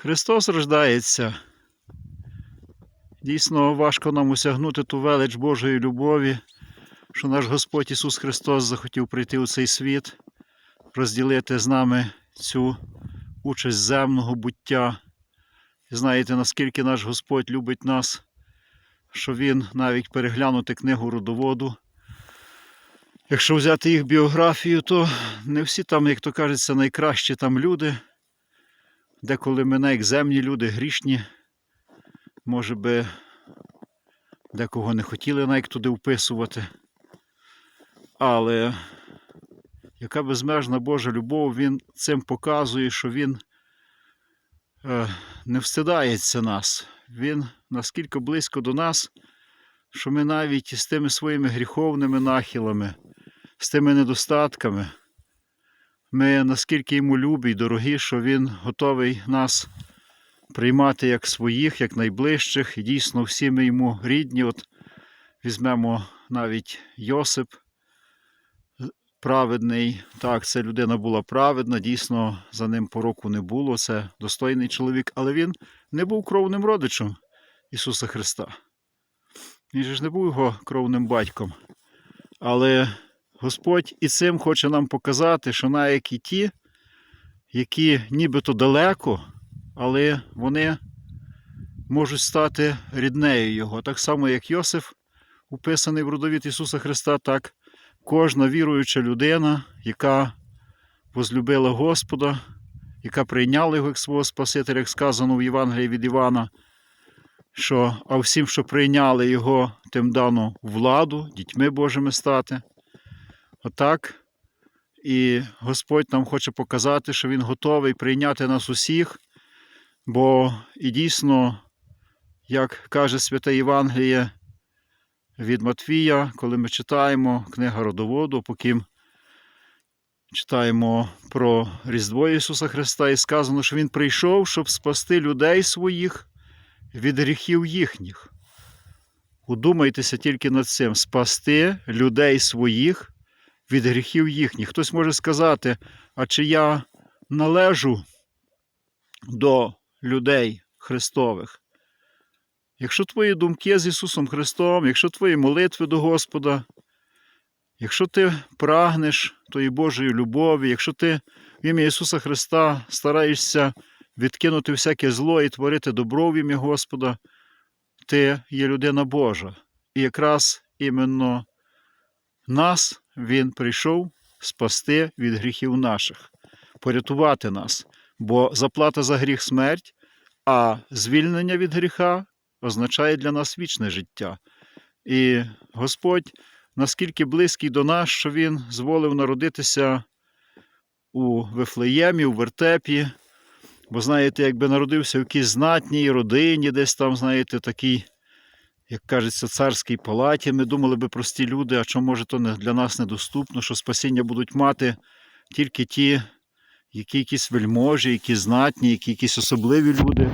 Христос рождається. Дійсно важко нам осягнути ту велич Божої любові, що наш Господь Ісус Христос захотів прийти у цей світ, розділити з нами цю участь земного буття. І знаєте, наскільки наш Господь любить нас, що Він навіть переглянути книгу родоводу. Якщо взяти їх біографію, то не всі там, як то кажеться, найкращі там люди. Деколи мене як земні люди грішні. Може би, декого не хотіли навіть туди вписувати. Але яка безмежна Божа любов, він цим показує, що він е, не встидається нас. Він наскільки близько до нас, що ми навіть з тими своїми гріховними нахилами, з тими недостатками, ми наскільки йому любі й дорогі, що він готовий нас приймати як своїх, як найближчих. І дійсно всі ми йому рідні. От візьмемо навіть Йосип праведний. Так, ця людина була праведна, дійсно за ним пороку не було. Це достойний чоловік, але він не був кровним родичем Ісуса Христа. Він же ж не був його кровним батьком. Але Господь і цим хоче нам показати, що навіть і ті, які нібито далеко, але вони можуть стати ріднею Його. Так само, як Йосиф, уписаний в родовід Ісуса Христа, так кожна віруюча людина, яка возлюбила Господа, яка прийняла його як свого Спасителя, як сказано в Євангелії від Івана, що а всім, що прийняли його, тим дано владу, дітьми Божими стати. Отак. І Господь нам хоче показати, що Він готовий прийняти нас усіх, бо і дійсно, як каже святе Євангеліє від Матвія, коли ми читаємо книга родоводу, поки читаємо про Різдво Ісуса Христа, і сказано, що Він прийшов, щоб спасти людей своїх від гріхів їхніх. Удумайтеся тільки над цим: спасти людей своїх від гріхів їхніх. Хтось може сказати, а чи я належу до людей Христових? Якщо твої думки з Ісусом Христом, якщо твої молитви до Господа, якщо ти прагнеш тої Божої любові, якщо ти в ім'я Ісуса Христа стараєшся відкинути всяке зло і творити добро в ім'я Господа, ти є людина Божа. І якраз іменно нас Він прийшов спасти від гріхів наших, порятувати нас. Бо заплата за гріх смерть, а звільнення від гріха означає для нас вічне життя. І Господь наскільки близький до нас, що Він зволив народитися у Вифлеємі, у вертепі. Бо, знаєте, якби народився в якійсь знатній родині, десь там, знаєте, такій, як кажеться, царській палаті, ми думали би прості люди, а чому може то не для нас недоступно, що спасіння будуть мати тільки ті, які якісь вельможі, які знатні, які якісь особливі люди.